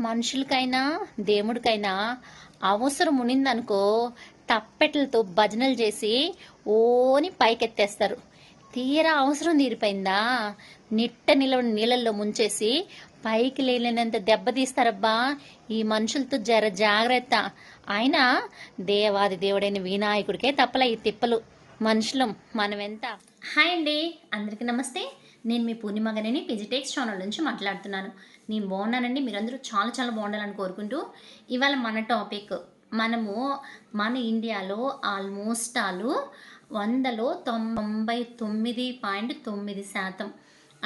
మనుషులకైనా దేవుడికైనా అవసరం ఉనిందనుకో తప్పెట్లతో భజనలు చేసి ఓని పైకెత్తేస్తారు. తీరా అవసరం తీరిపోయిందా? నిట్ట నిలవ నీళ్ళల్లో ముంచేసి పైకి లేలేనంత దెబ్బతీస్తారబ్బా ఈ మనుషులతో జర జాగ్రత్త. అయినా దేవాది దేవుడైన వినాయకుడికే తప్పల ఈ తిప్పలు. మనుషులం మనమెంత. హాయ్ అండి. అందరికీ నమస్తే. నేను మీ పూర్ణిమగనేని పిజిటెక్స్ ఛానల్ నుంచి మాట్లాడుతున్నాను. నేను బాగున్నానండి. మీరందరూ చాలా చాలా బాగుండాలని కోరుకుంటూ ఇవాళ మన టాపిక్ మనము మన ఇండియాలో ఆల్మోస్ట్ ఆలు వందలో తొంభై తొమ్మిది పాయింట్ తొమ్మిది శాతం.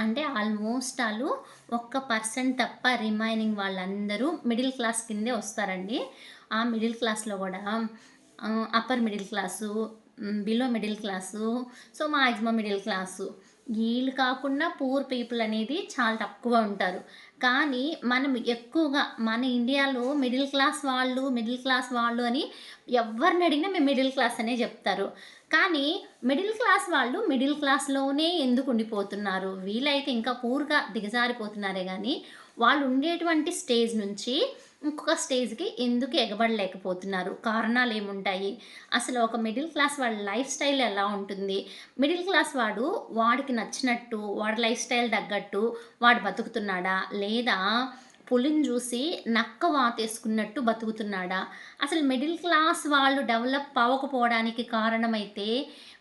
అంటే ఆల్మోస్ట్ ఆలు ఒక్క పర్సెంట్ తప్ప రిమైనింగ్ వాళ్ళందరూ మిడిల్ క్లాస్ కిందే వస్తారండి. ఆ మిడిల్ క్లాస్లో కూడా upper middle class below middle class so maximum middle class. వీళ్ళు కాకుండా పూర్ పీపుల్ అనేది చాలా తక్కువ ఉంటారు. కానీ మనం ఎక్కువగా మన ఇండియాలో మిడిల్ క్లాస్ వాళ్ళు మిడిల్ క్లాస్ వాళ్ళు అని ఎవరిని అడిగినా మేము మిడిల్ క్లాస్ అనే చెప్తారు. కానీ మిడిల్ క్లాస్ వాళ్ళు మిడిల్ క్లాస్లోనే ఎందుకు ఉండిపోతున్నారు? వీళ్ళైతే ఇంకా పూర్గా దిగజారిపోతున్నారే కానీ వాళ్ళు ఉండేటువంటి స్టేజ్ నుంచి ఇంకొక స్టేజ్కి ఎందుకు ఎగబడలేకపోతున్నారు? కారణాలు ఏముంటాయి? అసలు ఒక మిడిల్ క్లాస్ వాళ్ళ లైఫ్ స్టైల్ ఎలా ఉంటుంది? మిడిల్ క్లాస్ వాడు వాడికి నచ్చినట్టు వాడి లైఫ్ స్టైల్ తగ్గట్టు వాడు బతుకుతున్నాడా? లేదా పులిని చూసి నక్క వాతేసుకున్నట్టు బతుకుతున్నాడా? అసలు మిడిల్ క్లాస్ వాళ్ళు డెవలప్ అవ్వకపోవడానికి కారణమైతే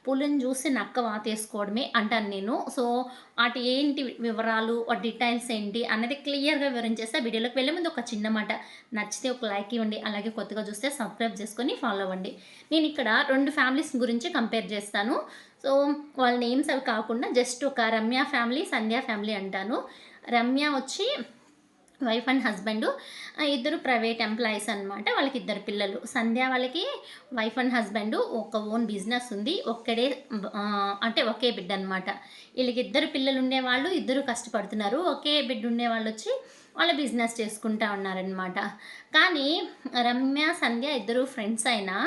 పులిని చూసి నక్క వాతేసుకోవడమే అంటాను నేను. సో వాటి ఏంటి వివరాలు వాటి డీటెయిల్స్ ఏంటి అన్నది క్లియర్గా వివరించేస్తే వీడియోలోకి వెళ్ళే ముందు ఒక చిన్న మాట. నచ్చితే ఒక లైక్ ఇవ్వండి అలాగే కొత్తగా చూస్తే సబ్స్క్రైబ్ చేసుకొని ఫాలో అవ్వండి. నేను ఇక్కడ రెండు ఫ్యామిలీస్ గురించి కంపేర్ చేస్తాను. సో వాళ్ళ నేమ్స్ అవి కాకుండా జస్ట్ ఒక రమ్య ఫ్యామిలీ సంధ్యా ఫ్యామిలీ అంటాను. రమ్య వచ్చి వైఫ్ అండ్ హస్బెండ్ ఇద్దరు ప్రైవేట్ ఎంప్లాయీస్ అనమాట వాళ్ళకి ఇద్దరు పిల్లలు. సంధ్య వాళ్ళకి వైఫ్ అండ్ హస్బెండ్ ఒక ఓన్ బిజినెస్ ఉంది. ఒక్కడే అంటే ఒకే బిడ్డ అనమాట వీళ్ళకి ఇద్దరు పిల్లలు ఉండేవాళ్ళు ఇద్దరు కష్టపడుతున్నారు. ఒకే బిడ్డ ఉండేవాళ్ళు వచ్చి వాళ్ళ బిజినెస్ చేసుకుంటా ఉన్నారనమాట కానీ రమ్య సంధ్య ఇద్దరు ఫ్రెండ్స్ అయినా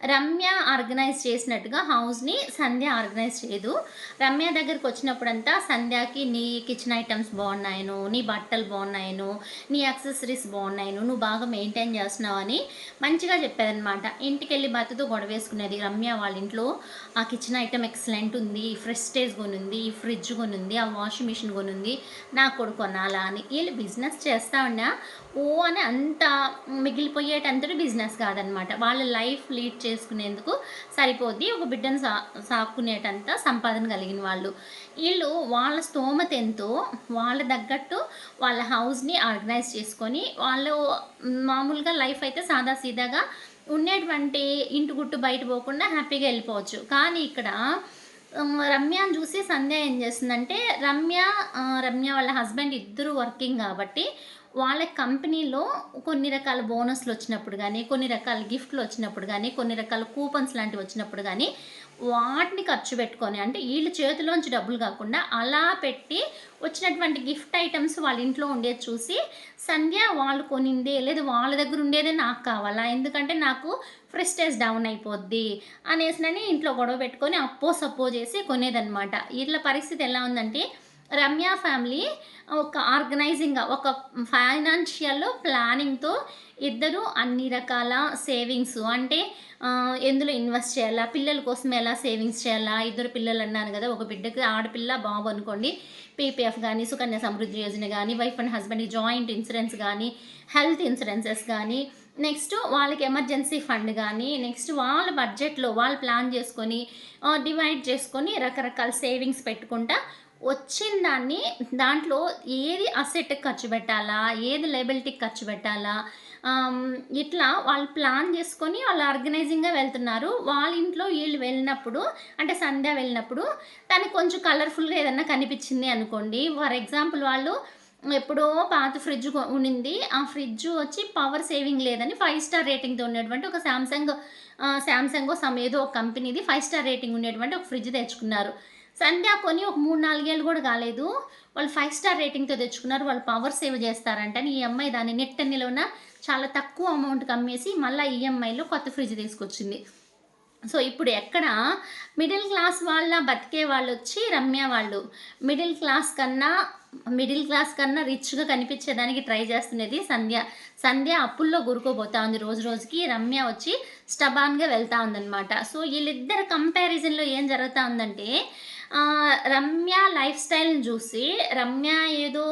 రమ్య ఆర్గనైజ్ చేసినట్టుగా హౌస్ని సంధ్య ఆర్గనైజ్ చేయదు. రమ్య దగ్గరికి వచ్చినప్పుడంతా సంధ్యకి నీ కిచెన్ ఐటమ్స్ బాగున్నాయను నీ బట్టలు బాగున్నాయను నీ యాక్సెసరీస్ బాగున్నాయను నువ్వు బాగా మెయింటైన్ చేస్తున్నావు అని మంచిగా చెప్పేదనమాట ఇంటికి వెళ్ళి భర్తతో గొడవేసుకునేది రమ్య వాళ్ళ ఇంట్లో. ఆ కిచెన్ ఐటమ్ ఎక్సలెంట్ ఉంది ఈ ఫ్రెస్టేజ్ కొనుంది ఈ ఫ్రిడ్జ్ కొనుంది ఆ వాషింగ్ మిషన్ కొనుంది నా కొడుకు కొనాలా అని. వీళ్ళు బిజినెస్ చేస్తా ఉన్నా ఓ అని అంత మిగిలిపోయేటంతటి బిజినెస్ కాదనమాట. వాళ్ళ లైఫ్ లీడ్ చేసుకునేందుకు సరిపోద్ది. ఒక బిడ్డను సా సాకునేటంత సంపాదన కలిగిన వాళ్ళు. వీళ్ళు వాళ్ళ స్తోమత ఎంతో వాళ్ళ తగ్గట్టు వాళ్ళ హౌస్ని ఆర్గనైజ్ చేసుకొని వాళ్ళు మామూలుగా లైఫ్ అయితే సాదా సీదాగా ఉండేటువంటి ఇంటి గుట్టు బయట పోకుండా హ్యాపీగా వెళ్ళిపోవచ్చు. కానీ ఇక్కడ ఉమ్, రమ్యని చూసి సంధ్య ఏం చేస్తుందంటే రమ్య రమ్య వాళ్ళ హస్బెండ్ ఇద్దరు వర్కింగ్ కాబట్టి వాళ్ళ కంపెనీలో కొన్ని రకాల బోనస్లు వచ్చినప్పుడు కానీ కొన్ని రకాల గిఫ్ట్లు వచ్చినప్పుడు కానీ కొన్ని రకాల కూపన్స్ లాంటివి వచ్చినప్పుడు కానీ వాటిని ఖర్చు పెట్టుకొని అంటే వీళ్ళ చేతిలోంచి డబ్బులు కాకుండా అలా పెట్టి వచ్చినటువంటి గిఫ్ట్ ఐటమ్స్ వాళ్ళ ఇంట్లో ఉండేది చూసి సంధ్య వాళ్ళు కొనిందే లేదు వాళ్ళ దగ్గర ఉండేదే నాకు కావాలా? ఎందుకంటే నాకు ఫ్రెస్టేజ్ డౌన్ అయిపోద్ది అనేసినని ఇంట్లో గొడవ పెట్టుకొని అప్పో సప్పో చేసి కొనేదన్నమాట. వీళ్ళ పరిస్థితి ఎలా ఉందంటే రమ్య ఫ్యామిలీ ఒక ఆర్గనైజింగ్గా ఒక ఫైనాన్షియల్ ప్లానింగ్తో ఇద్దరు అన్ని రకాల సేవింగ్స్ అంటే ఎందులో ఇన్వెస్ట్ చేయాలా పిల్లల కోసం ఎలా సేవింగ్స్ చేయాలా ఇద్దరు పిల్లలు అన్నాను కదా ఒక బిడ్డకి ఆడపిల్ల బాబు అనుకోండి పీపీఎఫ్ కానీ సుకన్య సమృద్ధి యోజన కానీ wife and husband joint insurance కానీ హెల్త్ ఇన్సూరెన్సెస్ కానీ నెక్స్ట్ వాళ్ళకి ఎమర్జెన్సీ ఫండ్ కానీ నెక్స్ట్ వాళ్ళ బడ్జెట్లో వాళ్ళు ప్లాన్ చేసుకొని డివైడ్ చేసుకొని రకరకాల సేవింగ్స్ పెట్టుకుంటా వచ్చిన దాన్ని దాంట్లో ఏది అసెట్కి ఖర్చు పెట్టాలా ఏది లైబిలిటీకి ఖర్చు పెట్టాలా ఇట్లా వాళ్ళు ప్లాన్ చేసుకొని వాళ్ళు ఆర్గనైజింగ్గా వెళ్తున్నారు. వాళ్ళ ఇంట్లో వీళ్ళు వెళ్ళినప్పుడు అంటే సంధ్య వెళ్ళినప్పుడు తనకి కొంచెం కలర్ఫుల్గా ఏదన్నా కనిపించింది అనుకోండి. ఫర్ ఎగ్జాంపుల్ వాళ్ళు ఎప్పుడో పాత ఫ్రిడ్జ్ ఉండింది ఆ ఫ్రిడ్జ్ వచ్చి పవర్ సేవింగ్ లేదని ఫైవ్ స్టార్ రేటింగ్తో ఉన్నటువంటి ఒక శాంసంగ్ శాంసంగ్ సమ్ ఏదో ఒక కంపెనీది ఫైవ్ స్టార్ రేటింగ్ ఉండేటువంటి ఒక ఫ్రిడ్జ్ తెచ్చుకున్నారు. సంధ్య కొని ఒక మూడు నాలుగేళ్ళు కూడా కాలేదు. వాళ్ళు ఫైవ్ స్టార్ రేటింగ్తో తెచ్చుకున్నారు. వాళ్ళు పవర్ సేవ్ చేస్తారంటని ఈ అమ్మాయి దాన్ని నెట్ నిలవన చాలా తక్కువ అమౌంట్కి అమ్మేసి మళ్ళీ ఈఎంఐలో కొత్త ఫ్రిడ్జ్ తీసుకొచ్చింది. సో ఇప్పుడు ఎక్కడ మిడిల్ క్లాస్ వాళ్ళ బతికే వాళ్ళు వచ్చి రమ్య వాళ్ళు మిడిల్ క్లాస్ కన్నా మిడిల్ క్లాస్ కన్నా రిచ్గా కనిపించేదానికి ట్రై చేస్తున్నది సంధ్య. సంధ్య అప్పుల్లో గురుకోబోతా ఉంది. రోజు రోజుకి రమ్య వచ్చి స్టబాన్గా వెళ్తా ఉందన్నమాట. సో వీళ్ళిద్దరు కంపారిజన్లో ఏం జరుగుతూ ఉందంటే రమ్య లైఫ్ స్టైల్ని చూసి రమ్య ఏదో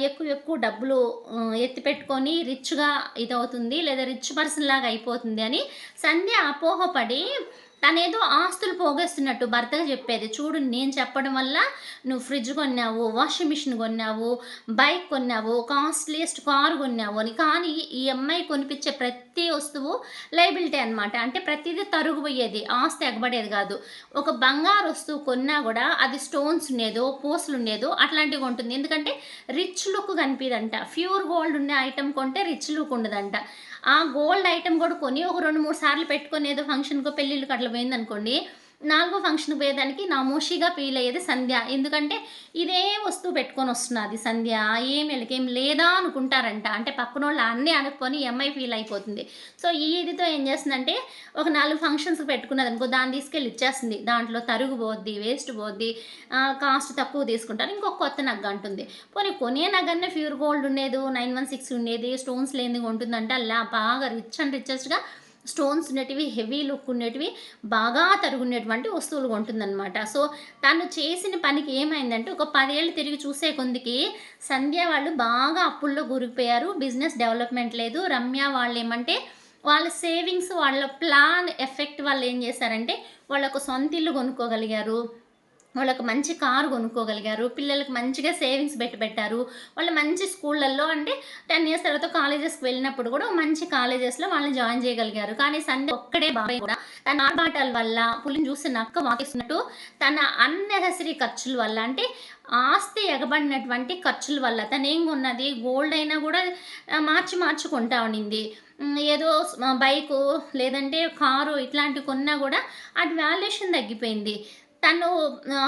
ఎక్కువ ఎక్కువ డబ్బులు ఎత్తిపెట్టుకొని ఎత్తి పెట్టుకొని రిచ్గా ఇదవుతుంది లేదా రిచ్ పర్సన్ లాగా అయిపోతుంది అని సంధ్య అపోహపడి తనేదో ఆస్తులు పోగేస్తున్నట్టు భర్తగా చెప్పేది. చూడు నేను చెప్పడం వల్ల నువ్వు ఫ్రిడ్జ్ కొన్నావు వాషింగ్ మిషన్ కొన్నావు బైక్ కొన్నావు కాస్ట్లీయెస్ట్ కారు కొన్నావు అని. కానీ ఈ అమ్మాయి కొనిపించే ప్రతి ప్రతి వస్తువు లైబిలిటీ అనమాట అంటే ప్రతిదీ తరుగుపోయేది ఆస్తి ఎగబడేది కాదు. ఒక బంగారు వస్తువు కొన్నా కూడా అది స్టోన్స్ ఉండేదో పూసలు ఉండేదో అట్లాంటివి ఉంటుంది. ఎందుకంటే రిచ్ లుక్ కనిపిదంట. ప్యూర్ గోల్డ్ ఉండే ఐటమ్ కొంటే రిచ్ లుక్ ఉండదంట. ఆ గోల్డ్ ఐటమ్ కూడా కొని ఒక రెండు మూడు సార్లు పెట్టుకొని ఏదో ఫంక్షన్కో పెళ్ళిళ్ళకి అట్లా పోయిందనుకోండి నాలుగో ఫంక్షన్ పోయేదానికి నామోషిగా ఫీల్ అయ్యేది సంధ్య. ఎందుకంటే ఇదే వస్తువు పెట్టుకొని వస్తున్నది సంధ్య. ఏం వెళ్ళకేం లేదా అనుకుంటారంట. అంటే పక్కన వాళ్ళు అన్నీ అనుకొని ఎంఐ ఫీల్ అయిపోతుంది. సో ఈ ఇదితో ఏం చేస్తుందంటే ఒక నాలుగు ఫంక్షన్స్ పెట్టుకున్నది అనుకో దాన్ని తీసుకెళ్ళి ఇచ్చేస్తుంది. దాంట్లో తరుగు పోద్ది వేస్ట్ పోద్ది కాస్ట్ తక్కువ తీసుకుంటారు. ఇంకొక కొత్త నగ్గ అంటుంది. పోనీ కొనే నగ్గనే ప్యూర్ గోల్డ్ ఉండేది నైన్ వన్ సిక్స్ ఉండేది స్టోన్స్ లేనిది ఉంటుందంటే అలా బాగా రిచ్ అండ్ రిచెస్ట్గా స్టోన్స్ ఉండేటివి హెవీ లుక్ ఉండేటివి బాగా తరుగున్నటువంటి వస్తువులు కొంటుందన్నమాట. సో తను చేసిన పనికి ఏమైందంటే ఒక పదేళ్ళు తిరిగి చూసే కొందికి సంధ్య వాళ్ళు బాగా అప్పుల్లో గురిపోయారు బిజినెస్ డెవలప్మెంట్ లేదు. రమ్య వాళ్ళు ఏమంటే వాళ్ళ సేవింగ్స్ వాళ్ళ ప్లాన్ ఎఫెక్ట్ వాళ్ళు ఏం చేశారంటే వాళ్ళకు సొంత ఇల్లు కొనుక్కోగలిగారు. వాళ్ళకి మంచి కారు కొనుక్కోగలిగారు పిల్లలకు మంచిగా సేవింగ్స్ పెట్టి పెట్టారు. వాళ్ళు మంచి స్కూళ్ళల్లో అంటే టెన్ ఇయర్స్ తర్వాత కాలేజెస్కి వెళ్ళినప్పుడు కూడా మంచి కాలేజెస్లో వాళ్ళని జాయిన్ చేయగలిగారు. కానీ సండే ఒక్కడే బాబాయ్ కూడా తన ఆర్భాటాల వల్ల పులిని చూసి నక్క వాకిస్తున్నట్టు తన అన్నెసరీ ఖర్చుల వల్ల అంటే ఆస్తి ఎగబడినటువంటి ఖర్చుల వల్ల తను ఏం గోల్డ్ అయినా కూడా మార్చి మార్చుకుంటా ఉండింది. ఏదో బైకు లేదంటే కారు ఇట్లాంటివి కొన్నా కూడా అటు వాల్యుయేషన్ తగ్గిపోయింది. తను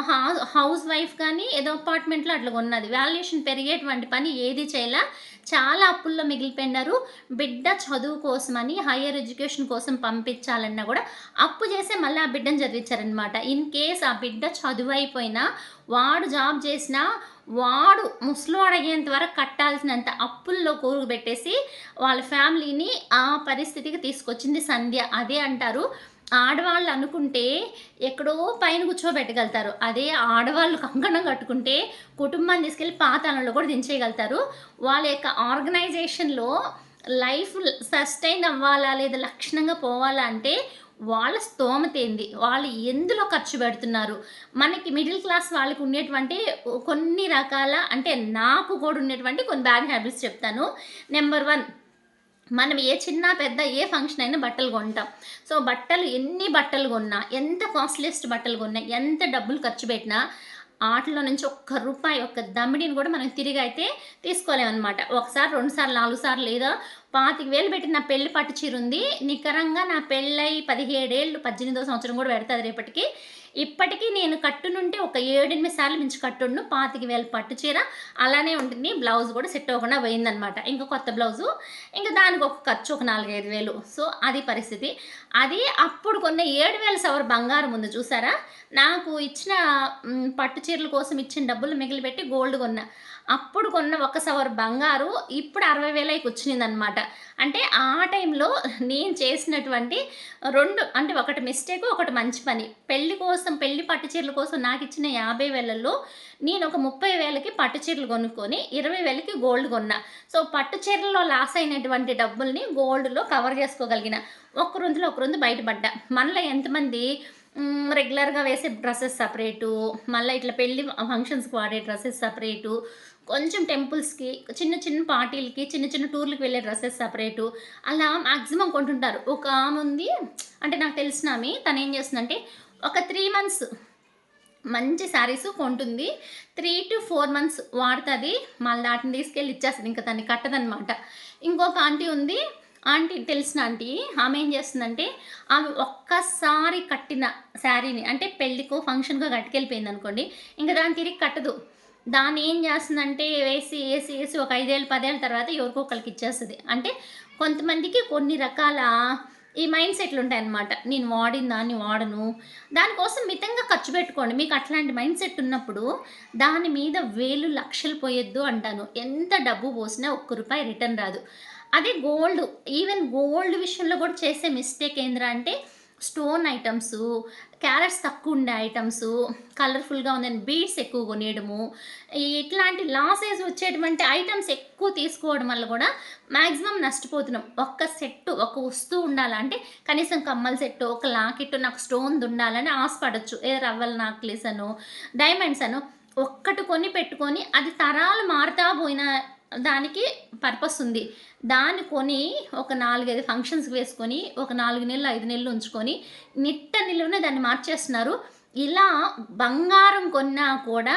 హౌ- హౌస్ వైఫ్ కానీ ఏదో అపార్ట్మెంట్లో అట్లా ఉన్నది వాల్యుయేషన్ పెరిగేటువంటి పని ఏది చేయలా. చాలా అప్పుల్లో మిగిలిపోయినారు. బిడ్డ చదువు కోసమని హయ్యర్ ఎడ్యుకేషన్ కోసం పంపించాలన్నా కూడా అప్పు చేసే మళ్ళీ ఆ బిడ్డను చదివించారనమాట ఇన్ కేస్ ఆ బిడ్డ చదువు అయిపోయినా వాడు జాబ్ చేసినా వాడు ముసలోడు అయ్యేంత వరకు కట్టాల్సినంత అప్పుల్లో కూరుగు పెట్టేసి వాళ్ళ ఫ్యామిలీని ఆ పరిస్థితికి తీసుకొచ్చింది సంధ్య. అదే అంటారు. ఆడవాళ్ళు అనుకుంటే ఎక్కడో పైన కూర్చోబెట్టగలుగుతారు. అదే ఆడవాళ్ళు కంకణం కట్టుకుంటే కుటుంబాన్ని తీసుకెళ్ళి పాతాళంలో కూడా దించేయగలుగుతారు. వాళ్ళ యొక్క ఆర్గనైజేషన్లో లైఫ్ సస్టైన్ అవ్వాలా లేదా లక్షణంగా పోవాలా అంటే వాళ్ళ స్తోమత ఏంది? వాళ్ళు ఎందులో ఖర్చు పెడుతున్నారు? మనకి మిడిల్ క్లాస్ వాళ్ళకి ఉండేటువంటి కొన్ని రకాల అంటే నాకు కూడా ఉండేటువంటి కొన్ని బ్యాడ్ హ్యాబిట్స్ చెప్తాను. నెంబర్ వన్ మనం ఏ చిన్న పెద్ద ఏ ఫంక్షన్ అయినా బట్టలు కొంటాం. సో బట్టలు ఎన్ని బట్టలు కొన్నా ఎంత కాస్ట్లీస్ట్ బట్టలు కొన్నా ఎంత డబ్బులు ఖర్చు పెట్టినా ఆటలో నుంచి ఒక్క రూపాయి ఒక్క దమ్మిడిని కూడా మనం తిరిగి అయితే తీసుకోలేమన్నమాట. ఒకసారి రెండు సార్లు నాలుగు సార్లు లేదా పాతిక వేలు పెట్టి నా పెళ్ళి పట్టు చీర ఉంది. నికరంగా నా పెళ్ళై పదిహేడేళ్ళు పద్దెనిమిదో సంవత్సరం కూడా పెడుతుంది రేపటికి. ఇప్పటికీ నేను కట్టునుంటే ఒక ఏడెనిమిది సార్లు మించి కట్టును పాతిక వేల పట్టు చీర. అలానే ఉంటుంది బ్లౌజ్ కూడా సెట్ అవ్వకుండా పోయిందనమాట. ఇంకా కొత్త బ్లౌజు ఇంకా దానికి ఒక ఖర్చు ఒక నాలుగైదు వేలు. సో అది పరిస్థితి. అది అప్పుడు కొన్న ఏడు వేల సవర్ బంగారం ఉంది చూసారా? నాకు ఇచ్చిన పట్టు చీరల కోసం ఇచ్చిన డబ్బులు మిగిలిపెట్టి గోల్డ్ కొన్నా. అప్పుడు కొన్న ఒక సవర్ బంగారు ఇప్పుడు అరవై వేలకి వచ్చింది అనమాట అంటే ఆ టైంలో నేను చేసినటువంటి రెండు అంటే ఒకటి మిస్టేక్ ఒకటి మంచి పని. పెళ్ళి కోసం పెళ్ళి పట్టు చీరల కోసం నాకు ఇచ్చిన యాభై వేలలో నేను ఒక ముప్పై వేలకి పట్టు చీరలు కొనుక్కొని ఇరవై వేలకి గోల్డ్ కొన్నా. సో పట్టు చీరల్లో లాస్ అయినటువంటి డబ్బుల్ని గోల్డ్లో కవర్ చేసుకోగలిగిన. ఒక రొంతులో ఒక రొంతు బయటపడ్డా. మనలో ఎంతమంది రెగ్యులర్గా వేసే డ్రెస్సెస్ సపరేటు మళ్ళీ ఇట్లా పెళ్ళి ఫంక్షన్స్కి వాడే డ్రెస్సెస్ సపరేటు కొంచెం టెంపుల్స్కి చిన్న చిన్న పార్టీలకి చిన్న చిన్న టూర్లకు వెళ్ళే డ్రెస్సెస్ సపరేటు అలా మ్యాక్సిమం కొంటుంటారు. ఒక ఆమె ఉంది అంటే నాకు తెలిసిన ఆమె తను ఏం చేస్తుందంటే ఒక త్రీ మంత్స్ మంచి శారీస్ కొంటుంది త్రీ టు ఫోర్ మంత్స్ వాడుతుంది మళ్ళీ వాటిని తీసుకెళ్ళి ఇచ్చేస్తుంది ఇంకా దాన్ని కట్టదనమాట ఇంకొక ఆంటీ ఉంది ఆంటీ తెలిసిన ఆంటీ ఆమె ఏం చేస్తుందంటే ఆమె ఒక్కసారి కట్టిన శారీని అంటే పెళ్ళికో ఫంక్షన్కో కట్టుకెళ్ళిపోయింది అనుకోండి ఇంకా దాన్ని తిరిగి కట్టదు. దాన్ని ఏం చేస్తుందంటే వేసి వేసి వేసి ఒక ఐదేళ్ళు పదేళ్ళ తర్వాత ఎవరికో ఒకరికి ఇచ్చేస్తుంది. అంటే కొంతమందికి కొన్ని రకాల ఈ మైండ్ సెట్లు ఉంటాయి అన్నమాట. నేను వాడిన దాన్ని వాడను. దానికోసం మితంగా ఖర్చు పెట్టుకోండి. మీకు అట్లాంటి మైండ్ సెట్ ఉన్నప్పుడు దాని మీద వేలు లక్షలు పోయొద్దు అంటాను. ఎంత డబ్బు పోసినా ఒక్క రూపాయి రిటర్న్ రాదు. అదే గోల్డ్ ఈవెన్ గోల్డ్ విషయంలో కూడా చేసే మిస్టేక్ ఏంద్రా అంటే స్టోన్ ఐటమ్స్ క్యారెట్స్ తక్కువ ఉండే ఐటమ్స్ కలర్ఫుల్గా ఉందని బీడ్స్ ఎక్కువ కొనేయడము ఇట్లాంటి లాసెస్ వచ్చేటువంటి ఐటమ్స్ ఎక్కువ తీసుకోవడం వల్ల కూడా మ్యాక్సిమం నష్టపోతున్నాం. ఒక్క సెట్ ఒక వస్తువు ఉండాలంటే కనీసం కమ్మల సెట్ ఒక లాకెట్ నాకు స్టోన్ ఉండాలని ఆశపడచ్చు. ఏ రవ్వల నాక్లెస్ అను డైమండ్స్ అను ఒక్కటి కొని పెట్టుకొని అది తరాలు మారుతా పోయిన దానికి పర్పస్ ఉంది. దాన్ని కొని ఒక నాలుగైదు ఫంక్షన్స్కి వేసుకొని ఒక నాలుగు నెలలు ఐదు నెలలు ఉంచుకొని నిట్ట నిలువునే దాన్ని మార్చేస్తున్నారు. ఇలా బంగారం కొన్నా కూడా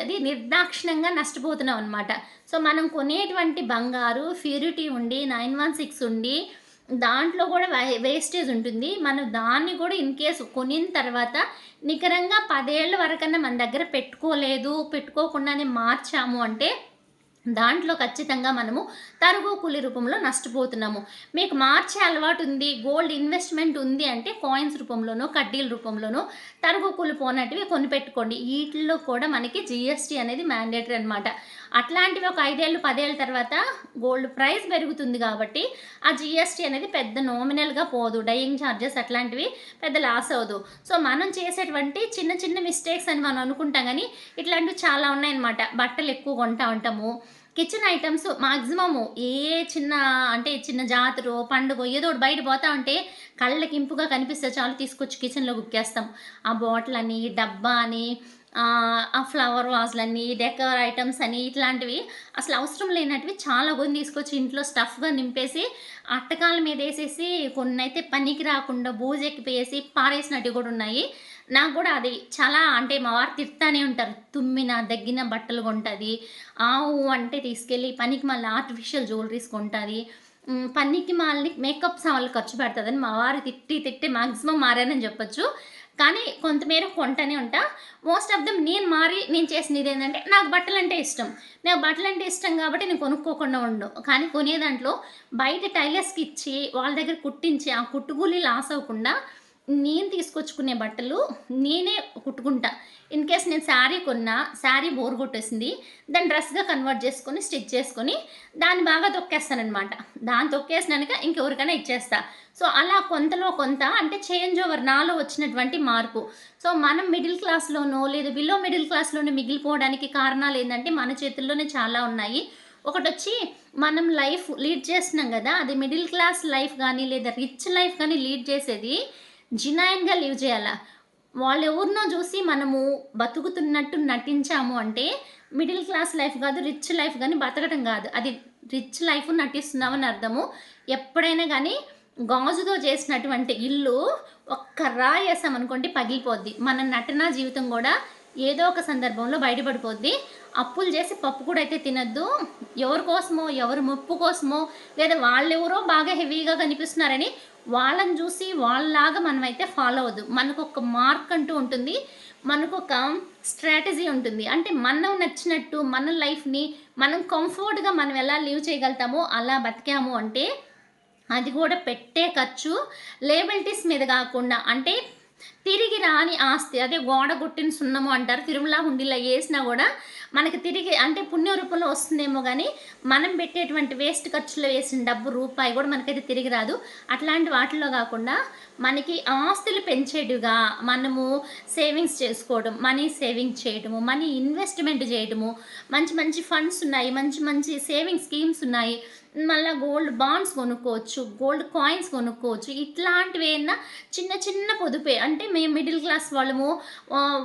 అది నిర్దాక్షిణ్యంగా నష్టపోతున్నాం అనమాట సో మనం కొనేటువంటి బంగారు ప్యూరిటీ ఉండి నైన్ వన్ సిక్స్ ఉండి దాంట్లో కూడా వే- వేస్టేజ్ ఉంటుంది. మనం దాన్ని కూడా ఇన్ కేసు కొనిన తర్వాత నికరంగా పదేళ్ళ వరకన్నా మన దగ్గర పెట్టుకోలేదు పెట్టుకోకుండానే మార్చాము అంటే దాంట్లో ఖచ్చితంగా మనము తరుగు కూలి రూపంలో నష్టపోతున్నాము. మీకు మార్చే అలవాటు ఉంది గోల్డ్ ఇన్వెస్ట్మెంట్ ఉంది అంటే కాయిన్స్ రూపంలోనో కడ్డీల రూపంలోనో తరుగు కూలి పోనటివి కొని పెట్టుకోండి వీటిల్లో కూడా మనకి జిఎస్టీ అనేది మ్యాండేటరీ అనమాట అట్లాంటివి ఒక ఐదేళ్ళు పదేళ్ళ తర్వాత గోల్డ్ ప్రైస్ పెరుగుతుంది కాబట్టి ఆ జిఎస్టీ అనేది పెద్ద నోమినల్గా పోదు. డయింగ్ ఛార్జెస్ అట్లాంటివి పెద్ద లాస్ అవ్వదు. సో మనం చేసేటువంటి చిన్న చిన్న మిస్టేక్స్ అని మనం అనుకుంటాం కానీ ఇట్లాంటివి చాలా ఉన్నాయన్నమాట. బట్టలు ఎక్కువ కొంటా ఉంటాము. కిచెన్ ఐటమ్స్ మాక్సిమము ఏ చిన్న అంటే చిన్న జాతరో పండుగ ఏదో ఒకటి బయట పోతా ఉంటే కళ్ళకి ఇంపుగా కనిపిస్తే చాలు తీసుకొచ్చి కిచెన్లో కుక్కేస్తాం. ఆ బాటిల్ అని డబ్బా అని ఆ, ఫ్లవర్ వాజ్లన్నీ డెకర్ ఐటమ్స్ అని ఇట్లాంటివి అసలు అవసరం లేనటివి చాలా కొన్ని తీసుకొచ్చి ఇంట్లో స్టఫ్గా నింపేసి అట్టకాల మీద వేసేసి కొన్ని అయితే పనికి రాకుండా బూజెక్కిపోయేసి పారేసినట్టు కూడా ఉన్నాయి. నాకు కూడా అది చాలా అంటే మా వారు తిడతానే ఉంటారు. తుమ్మిన దగ్గిన బట్టలు కొంటుంది. ఆవు అంటే తీసుకెళ్ళి పనికి మళ్ళీ ఆర్టిఫిషియల్ జ్యువెలరీస్ కొంటుంది. పనికి మళ్ళీ మేకప్ సామాన్లు ఖర్చు పెడుతుందని మా వారు తిట్టి తిట్టి మాక్సిమం మారానని చెప్పొచ్చు. కానీ కొంతమేర కొంటనే ఉంటా. మోస్ట్ ఆఫ్ దమ్ నేను మారి నేను చేసినది ఏంటంటే నాకు బట్టలు అంటే ఇష్టం. నాకు బట్టలు అంటే ఇష్టం కాబట్టి నేను కొనుక్కోకుండా ఉండు. కానీ కొనే దాంట్లో బయట టైలర్స్కి ఇచ్చి వాళ్ళ దగ్గర కుట్టించి ఆ కుట్టుకూలి లాస్ అవ్వకుండా నేను తీసుకొచ్చుకునే బట్టలు నేనే కుట్టుకుంటా. ఇన్ కేస్ నేను శారీ కొన్నా శారీ బోర్ కొట్టేసింది దాన్ని డ్రెస్గా కన్వర్ట్ చేసుకొని స్టిచ్ చేసుకొని దాన్ని బాగా తొక్కేస్తానమాట దాన్ని తొక్కేసినాక ఇంకెవరికైనా ఇచ్చేస్తా. సో అలా కొంతలో కొంత అంటే చేంజ్ ఓవర్ నాలో వచ్చినటువంటి మార్పు. సో మనం మిడిల్ క్లాస్లోనో లేదా బిలో మిడిల్ క్లాస్లోనే మిగిలిపోవడానికి కారణాలు ఏంటంటే మన చేతుల్లోనే చాలా ఉన్నాయి. ఒకటి వచ్చి మనం లైఫ్ లీడ్ చేస్తున్నాం కదా అది మిడిల్ క్లాస్ లైఫ్ కానీ లేదా రిచ్ లైఫ్ కానీ లీడ్ చేసేది జినాయన్గా లివ్ చేయాలా? వాళ్ళు ఎవరినో చూసి మనము బతుకుతున్నట్టు నటించాము అంటే మిడిల్ క్లాస్ లైఫ్ కాదు రిచ్ లైఫ్ కానీ బతకడం కాదు. అది రిచ్ లైఫ్ నటిస్తున్నామని అర్థము. ఎప్పుడైనా కానీ గాజుతో చేసినటువంటి ఇల్లు ఒక్క రాయి వేసామనుకోండి పగిలిపోద్ది. మన నటన జీవితం కూడా ఏదో ఒక సందర్భంలో బయటపడిపోద్ది. అప్పులు చేసి పప్పు కూడా అయితే తినద్దు. ఎవరి కోసమో ఎవరి ముప్పు కోసమో లేదా వాళ్ళెవరో బాగా హెవీగా కనిపిస్తున్నారని వాళ్ళని చూసి వాళ్ళలాగా మనమైతే ఫాలో అవ్వదు మనకు ఒక మార్క్ అంటూ ఉంటుంది. మనకు ఒక స్ట్రాటజీ ఉంటుంది. అంటే మనం నచ్చినట్టు మన లైఫ్ని మనం కంఫర్ట్గా మనం ఎలా లీవ్ చేయగలుగుతామో అలా బతికాము అంటే అది కూడా పెట్టే ఖర్చు లేబిలిటీస్ మీద కాకుండా అంటే తిరిగి రాని ఆస్తి అదే గోడ కొట్టిన సున్నము అంటారు. తిరుమల హుండీలో వేసినా కూడా మనకి తిరిగి అంటే పుణ్య రూపంలో వస్తుందేమో కానీ మనం పెట్టేటువంటి వేస్ట్ ఖర్చులో వేసిన డబ్బు రూపాయి కూడా మనకైతే తిరిగి రాదు. అట్లాంటి వాటిలో కాకుండా మనకి ఆస్తులు పెంచేటుగా మనము సేవింగ్స్ చేసుకోవడం మనీ సేవింగ్ చేయడము మనీ ఇన్వెస్ట్మెంట్ చేయడము మంచి మంచి ఫండ్స్ ఉన్నాయి మంచి మంచి సేవింగ్ స్కీమ్స్ ఉన్నాయి. మళ్ళీ గోల్డ్ బాండ్స్ కొనుక్కోవచ్చు గోల్డ్ కాయిన్స్ కొనుక్కోవచ్చు. ఇట్లాంటివి ఏమన్నా చిన్న చిన్న పొదుపే అంటే మేము మిడిల్ క్లాస్ వాళ్ళము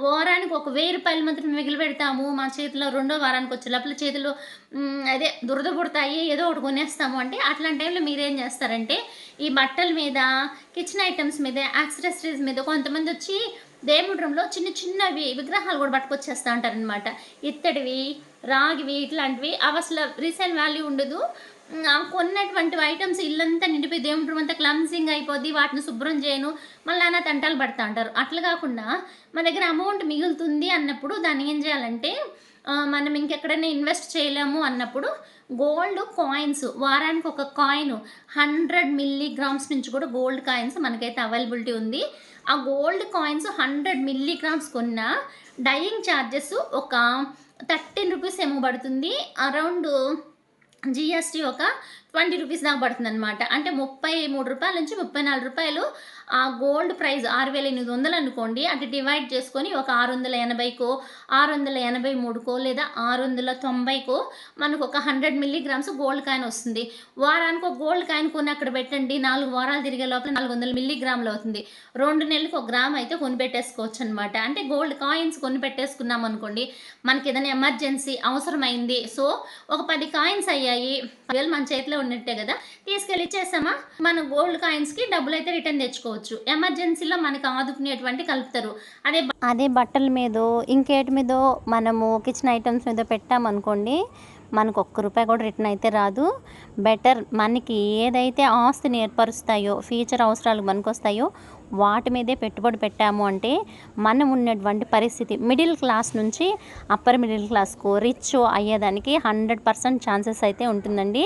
వారానికి ఒక వెయ్యి రూపాయలు మాత్రం మిగిలి పెడతాము మా చేతిలో రెండో వారానికి వచ్చే లోపల చేతిలో అదే దురద పుడతాయి ఏదో ఒకటి కొనేస్తాము. అంటే అట్లాంటి టైంలో మీరేం చేస్తారంటే ఈ బట్టల మీద కిచెన్ ఐటమ్స్ మీద యాక్సెసరీస్ మీద కొంతమంది వచ్చి దేవుడ్రంలో చిన్న చిన్నవి విగ్రహాలు కూడా పట్టుకొచ్చేస్తూ ఉంటారనమాట ఇత్తడివి రాగివి ఇట్లాంటివి. అవి అసలు రీసేల్ వాల్యూ ఉండదు. కొన్నటువంటి ఐటమ్స్ ఇల్లంతా నిండిపోయి దేవుడు అంతా క్లమ్సింగ్ అయిపోద్ది వాటిని శుభ్రం చేయను. మళ్ళీ అన్న తంటాలు పడతా ఉంటారు. అట్లా కాకుండా మన దగ్గర అమౌంట్ మిగులుతుంది అన్నప్పుడు దాన్ని ఏం చేయాలంటే మనం ఇంకెక్కడైనా ఇన్వెస్ట్ చేయలేము అన్నప్పుడు గోల్డ్ కాయిన్స్ వారానికి ఒక కాయిన్ హండ్రెడ్ మిల్లీగ్రామ్స్ నుంచి కూడా గోల్డ్ కాయిన్స్ మనకైతే అవైలబిలిటీ ఉంది. ఆ గోల్డ్ కాయిన్స్ హండ్రెడ్ మిల్లీగ్రామ్స్ కొన్న డైయింగ్ ఛార్జెస్ ఒక థర్టీన్ రూపీస్ ఏమో పడుతుంది. అరౌండ్ జిఎస్టీ ఒక ట్వంటీ రూపీస్ దాకా పడుతుంది అనమాట అంటే ముప్పై మూడు రూపాయల నుంచి ముప్పై నాలుగు రూపాయలు ఆ గోల్డ్ ప్రైస్ ఆరు వేల ఎనిమిది వందలు అనుకోండి. అటు డివైడ్ చేసుకొని ఒక ఆరు వందల ఎనభైకో ఆరు వందల ఎనభై మూడుకో లేదా ఆరు వందల తొంభైకో మనకు ఒక హండ్రెడ్ మిల్లీగ్రామ్స్ గోల్డ్ కాయిన్ వస్తుంది. వారానికి ఒక గోల్డ్ కాయిన్ కొని అక్కడ పెట్టండి. నాలుగు వారాలు తిరిగే లోపల నాలుగు వందల మిల్లీగ్రాములు అవుతుంది. రెండు నెలలకు ఒక గ్రామ్ అయితే కొని పెట్టేసుకోవచ్చు అనమాట అంటే గోల్డ్ కాయిన్స్ కొని పెట్టేసుకున్నాం అనుకోండి మనకి ఏదైనా ఎమర్జెన్సీ అవసరమైంది. సో ఒక పది కాయిన్స్ అయ్యాయి. పదివేలు మన చేతిలో ఉన్నట్టే కదా? తీసుకెళ్ళి ఇచ్చేసామా మన గోల్డ్ కాయిన్స్కి డబ్బులు అయితే రిటర్న్ తెచ్చుకోవచ్చు. ఎమర్జెన్సీలో మనకి ఆదుకునేటువంటి కలుపుతారు. అదే అదే బట్టల మీదో ఇంకేటి మీదో మనము కిచెన్ ఐటమ్స్ మీద పెట్టామనుకోండి మనకు ఒక్క రూపాయి కూడా రిటర్న్ అయితే రాదు. బెటర్ మనకి ఏదైతే ఆస్తిని ఏర్పరుస్తాయో ఫ్యూచర్ అవసరాలు మనకు వస్తాయో వాటి మీదే పెట్టుబడి పెట్టాము అంటే మనం ఉన్నటువంటి పరిస్థితి. మిడిల్ క్లాస్ నుంచి అప్పర్ మిడిల్ క్లాస్కు రిచ్ అయ్యేదానికి హండ్రెడ్ పర్సెంట్ ఛాన్సెస్ అయితే ఉంటుందండి.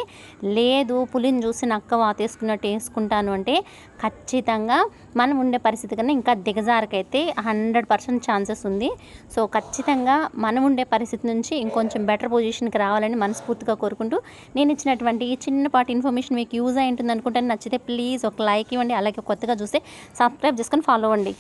లేదు పులిని చూసి నక్క వాతేసుకున్నట్టు వేసుకుంటాను అంటే ఖచ్చితంగా మనం ఉండే పరిస్థితి కన్నా ఇంకా దిగజారకైతే హండ్రెడ్ పర్సెంట్ ఛాన్సెస్ ఉంది. సో ఖచ్చితంగా మనం ఉండే పరిస్థితి నుంచి ఇంకొంచెం బెటర్ పొజిషన్కి రావాలని మనస్ఫూర్తిగా కోరుకుంటూ నేను ఇచ్చినటువంటి ఈ చిన్నపాటి ఇన్ఫర్మేషన్ మీకు యూజ్ అయి ఉంటుంది అనుకుంటే నచ్చితే ప్లీజ్ ఒక లైక్ ఇవ్వండి. అలాగే కొత్తగా చూస్తే సబ్స్క్రైబ్ చేసుకొని ఫాలో అవ్వండి.